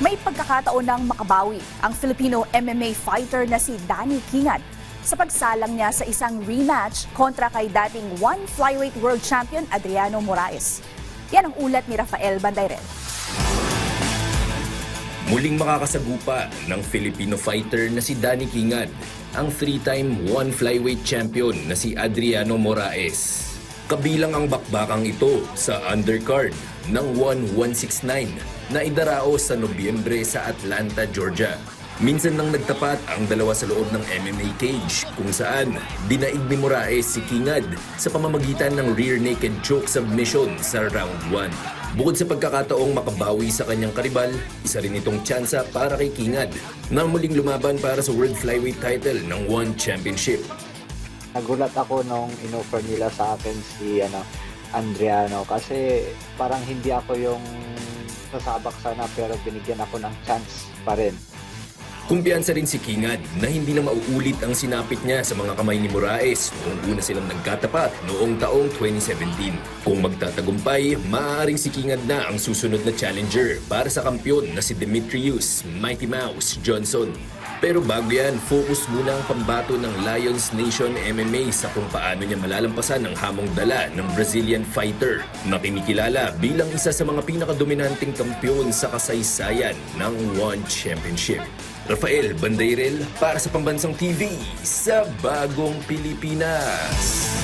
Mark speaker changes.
Speaker 1: May pagkakataon ng makabawi ang Filipino MMA fighter na si Danny Kingad sa pagsalang niya sa isang rematch kontra kay dating one flyweight world champion Adriano Moraes. Yan ang ulat ni Rafael Bandairen.
Speaker 2: Muling makakasagupa ng Filipino fighter na si Danny Kingad, ang three-time one flyweight champion na si Adriano Moraes. Kabilang ang bakbakang ito sa undercard ng 1169 na idaraos sa Nobyembre sa Atlanta, Georgia. Minsan nang nagtapat ang dalawa sa loob ng MMA cage kung saan dinaig ni Moraes si Kingad sa pamamagitan ng rear naked choke submission sa round 1. Bukod sa pagkakataong makabawi sa kanyang karibal, isa rin itong tsansa para kay Kingad na muling lumaban para sa World Flyweight title ng One Championship.
Speaker 3: Nagulat ako nung inoffer nila sa akin si ano, Andriano kasi parang hindi ako yung sasabak sana pero binigyan ako ng chance pa rin.
Speaker 2: Kumpiyansa rin si Kingad na hindi na mauulit ang sinapit niya sa mga kamay ni Moraes noong una silang nagkatapat noong taong 2017. Kung magtatagumpay, maaaring si Kingad na ang susunod na challenger para sa kampyon na si Demetrius Mighty Mouse Johnson. Pero bago yan, focus muna ang pambato ng Lions Nation MMA sa kung paano niya malalampasan ang hamong dala ng Brazilian fighter na kinikilala bilang isa sa mga pinakadominanting kampyon sa kasaysayan ng One Championship. Rafael Bandairel para sa Pambansang TV sa Bagong Pilipinas.